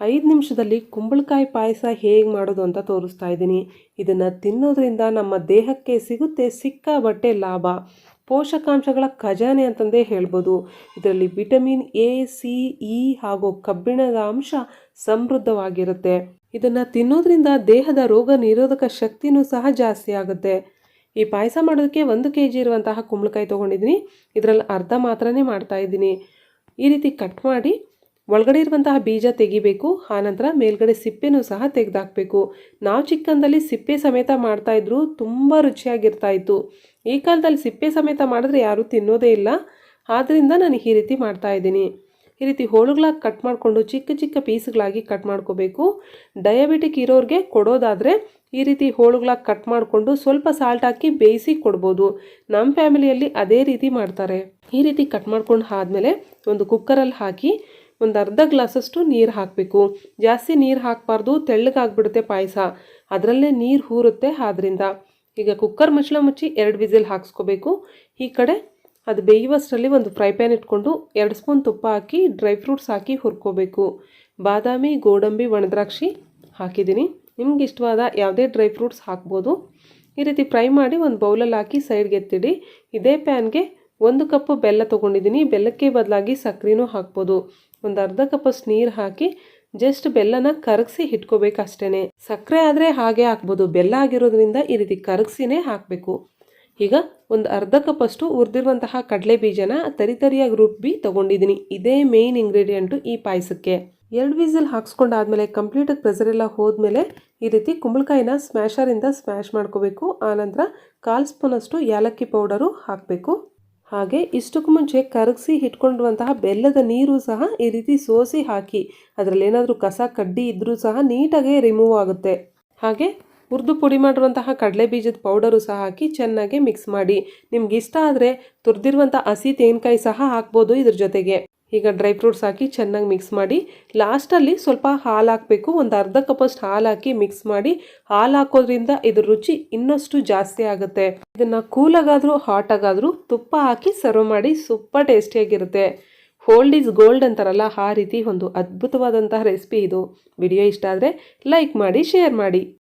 ಐದು ನಿಮಿಷದಲ್ಲಿ ಕುಂಬಳಕಾಯಿ ಪಾಯಸ ಹೇಗೆ ಮಾಡೋದು ಅಂತ ತೋರಿಸ್ತಾ ಇದ್ದೀನಿ. ಇದನ್ನು ತಿನ್ನೋದ್ರಿಂದ ನಮ್ಮ ದೇಹಕ್ಕೆ ಸಿಗುತ್ತೆ ಸಿಕ್ಕಾಬಟ್ಟೆ ಲಾಭ. ಪೋಷಕಾಂಶಗಳ ಖಜಾನೆ ಅಂತಂದೇ ಹೇಳ್ಬೋದು. ಇದರಲ್ಲಿ ವಿಟಮಿನ್ ಎ, ಸಿ, ಇ ಹಾಗೂ ಕಬ್ಬಿಣದ ಅಂಶ ಸಮೃದ್ಧವಾಗಿರುತ್ತೆ. ಇದನ್ನು ತಿನ್ನೋದ್ರಿಂದ ದೇಹದ ರೋಗ ನಿರೋಧಕ ಶಕ್ತಿನೂ ಸಹ ಜಾಸ್ತಿ ಆಗುತ್ತೆ. ಈ ಪಾಯಸ ಮಾಡೋದಕ್ಕೆ ಒಂದು ಕೆ ಜಿ ಇರುವಂತಹ ಕುಂಬಳಕಾಯಿ ತೊಗೊಂಡಿದ್ದೀನಿ. ಇದರಲ್ಲಿ ಅರ್ಧ ಮಾತ್ರನೇ ಮಾಡ್ತಾ ಇದ್ದೀನಿ. ಈ ರೀತಿ ಕಟ್ ಮಾಡಿ ಒಳಗಡೆ ಇರುವಂತಹ ಬೀಜ ತೆಗಿಬೇಕು ಆನಂತರ ಮೇಲ್ಗಡೆ ಸಿಪ್ಪೆನೂ ಸಹ ತೆಗೆದಾಕ್ಬೇಕು. ನಾವು ಚಿಕ್ಕಂದಲ್ಲಿ ಸಿಪ್ಪೆ ಸಮೇತ ಮಾಡ್ತಾಯಿದ್ರು ತುಂಬ ರುಚಿಯಾಗಿರ್ತಾ ಇತ್ತು. ಈ ಕಾಲದಲ್ಲಿ ಸಿಪ್ಪೆ ಸಮೇತ ಮಾಡಿದ್ರೆ ಯಾರು ತಿನ್ನೋದೇ ಇಲ್ಲ. ಆದ್ದರಿಂದ ನಾನು ಈ ರೀತಿ ಮಾಡ್ತಾ ಇದ್ದೀನಿ. ಈ ರೀತಿ ಹೋಳುಗಳಾಗಿ ಕಟ್ ಮಾಡಿಕೊಂಡು ಚಿಕ್ಕ ಚಿಕ್ಕ ಪೀಸ್ಗಳಾಗಿ ಕಟ್ ಮಾಡ್ಕೋಬೇಕು. ಡಯಾಬಿಟಿಕ್ ಇರೋರಿಗೆ ಕೊಡೋದಾದರೆ ಈ ರೀತಿ ಹೋಳುಗಳಾಗಿ ಕಟ್ ಮಾಡಿಕೊಂಡು ಸ್ವಲ್ಪ ಸಾಲ್ಟ್ ಹಾಕಿ ಬೇಯಿಸಿ ಕೊಡ್ಬೋದು. ನಮ್ಮ ಫ್ಯಾಮಿಲಿಯಲ್ಲಿ ಅದೇ ರೀತಿ ಮಾಡ್ತಾರೆ. ಈ ರೀತಿ ಕಟ್ ಮಾಡ್ಕೊಂಡು ಆದಮೇಲೆ ಒಂದು ಕುಕ್ಕರಲ್ಲಿ ಹಾಕಿ ಒಂದು ಅರ್ಧ ಗ್ಲಾಸಷ್ಟು ನೀರು ಹಾಕಬೇಕು. ಜಾಸ್ತಿ ನೀರು ಹಾಕಬಾರ್ದು, ತೆಳ್ಳಗಾಗ್ಬಿಡುತ್ತೆ ಪಾಯಸ. ಅದರಲ್ಲೇ ನೀರು ಹೂರುತ್ತೆ ಆದ್ರಿಂದ. ಈಗ ಕುಕ್ಕರ್ ಮುಚ್ಚಳ ಮುಚ್ಚಿ ಎರಡು ವಿಸಿಲ್ ಹಾಕ್ಸ್ಕೋಬೇಕು. ಈ ಕಡೆ ಅದು ಬೇಯುವಷ್ಟರಲ್ಲಿ ಒಂದು ಫ್ರೈ ಪ್ಯಾನ್ ಇಟ್ಕೊಂಡು ಎರಡು ಸ್ಪೂನ್ ತುಪ್ಪ ಹಾಕಿ ಡ್ರೈ ಫ್ರೂಟ್ಸ್ ಹಾಕಿ ಹುರ್ಕೋಬೇಕು. ಬಾದಾಮಿ, ಗೋಡಂಬಿ, ಒಣದ್ರಾಕ್ಷಿ ಹಾಕಿದ್ದೀನಿ. ನಿಮ್ಗೆ ಇಷ್ಟವಾದ ಯಾವುದೇ ಡ್ರೈ ಫ್ರೂಟ್ಸ್ ಹಾಕ್ಬೋದು. ಈ ರೀತಿ ಫ್ರೈ ಮಾಡಿ ಒಂದು ಬೌಲಲ್ಲಿ ಹಾಕಿ ಸೈಡ್ಗೆ ಎತ್ತಿಡಿ. ಇದೇ ಪ್ಯಾನ್ಗೆ ಒಂದು ಕಪ್ಪು ಬೆಲ್ಲ ತೊಗೊಂಡಿದ್ದೀನಿ. ಬೆಲ್ಲಕ್ಕೆ ಬದಲಾಗಿ ಸಕ್ಕರೆನೂ ಹಾಕ್ಬೋದು. ಒಂದು ಅರ್ಧ ಕಪ್ಪಷ್ಟು ನೀರು ಹಾಕಿ ಜಸ್ಟ್ ಬೆಲ್ಲನ ಕರಗಿಸಿ ಇಟ್ಕೋಬೇಕು ಅಷ್ಟೇ ಸಕ್ಕರೆ ಆದರೆ ಹಾಗೆ ಹಾಕ್ಬೋದು. ಬೆಲ್ಲ ಆಗಿರೋದ್ರಿಂದ ಈ ರೀತಿ ಕರಗಿಸಿನೇ ಹಾಕಬೇಕು. ಈಗ ಒಂದು ಅರ್ಧ ಕಪ್ಪಷ್ಟು ಹುರಿದಿರುವಂತಹ ಕಡಲೆ ಬೀಜನ ತರಿತರಿಯಾಗಿ ರುಬ್ಬಿ ತೊಗೊಂಡಿದ್ದೀನಿ. ಇದೇ ಮೇಯ್ನ್ ಇಂಗ್ರೀಡಿಯೆಂಟು ಈ ಪಾಯಸಕ್ಕೆ. ಎರಡು ಬೀಸಲ್ಲಿ ಹಾಕ್ಸ್ಕೊಂಡಾದ್ಮೇಲೆ ಕಂಪ್ಲೀಟಾಗಿ ಪ್ರೆಸರ್ ಎಲ್ಲ ಹೋದ್ಮೇಲೆ ಈ ರೀತಿ ಕುಂಬಳಕಾಯಿನ ಸ್ಮ್ಯಾಶರಿಂದ ಸ್ಮ್ಯಾಶ್ ಮಾಡ್ಕೋಬೇಕು. ಆನಂತರ ಕಾಲು ಸ್ಪೂನಷ್ಟು ಏಲಕ್ಕಿ ಪೌಡರು ಹಾಕಬೇಕು. ಹಾಗೆ ಇಷ್ಟಕ್ಕೂ ಮುಂಚೆ ಕರಗಿಸಿ ಇಟ್ಕೊಂಡಿರುವಂತಹ ಬೆಲ್ಲದ ನೀರು ಸಹ ಈ ರೀತಿ ಸೋಸಿ ಹಾಕಿ, ಅದರಲ್ಲಿ ಏನಾದರೂ ಕಸ, ಕಡ್ಡಿ ಇದ್ದರೂ ಸಹ ನೀಟಾಗಿ ರಿಮೂವ್ ಆಗುತ್ತೆ. ಹಾಗೆ ಹುರಿದು ಪುಡಿ ಮಾಡಿರುವಂತಹ ಕಡಲೆ ಬೀಜದ ಪೌಡರು ಸಹ ಹಾಕಿ ಚೆನ್ನಾಗಿ ಮಿಕ್ಸ್ ಮಾಡಿ. ನಿಮ್ಗೆ ಇಷ್ಟ ಆದರೆ ತುರಿದಿರುವಂಥ ಹಸಿ ತೆಂಗಿನಕಾಯಿ ಸಹ ಹಾಕ್ಬೋದು ಇದ್ರ ಜೊತೆಗೆ. ಈಗ ಡ್ರೈ ಫ್ರೂಟ್ಸ್ ಹಾಕಿ ಚೆನ್ನಾಗಿ ಮಿಕ್ಸ್ ಮಾಡಿ, ಲಾಸ್ಟಲ್ಲಿ ಸ್ವಲ್ಪ ಹಾಲು ಹಾಕಬೇಕು. ಒಂದು ಅರ್ಧ ಕಪ್ಪಷ್ಟು ಹಾಲು ಹಾಕಿ ಮಿಕ್ಸ್ ಮಾಡಿ, ಹಾಲು ಹಾಕೋದ್ರಿಂದ ಇದ್ರ ರುಚಿ ಇನ್ನಷ್ಟು ಜಾಸ್ತಿ ಆಗುತ್ತೆ. ಇದನ್ನು ಕೂಲಾಗಾದರೂ, ಹಾಟಾಗಾದರೂ ತುಪ್ಪ ಹಾಕಿ ಸರ್ವ್ ಮಾಡಿ ಸೂಪರ್ ಟೇಸ್ಟಿಯಾಗಿರುತ್ತೆ. ಹೋಲ್ಡ್ ಈಸ್ ಗೋಲ್ಡ್ ಅಂತಾರಲ್ಲ, ಆ ರೀತಿ ಒಂದು ಅದ್ಭುತವಾದಂತಹ ರೆಸಿಪಿ ಇದು. ವಿಡಿಯೋ ಇಷ್ಟ ಆದರೆ ಲೈಕ್ ಮಾಡಿ, ಶೇರ್ ಮಾಡಿ.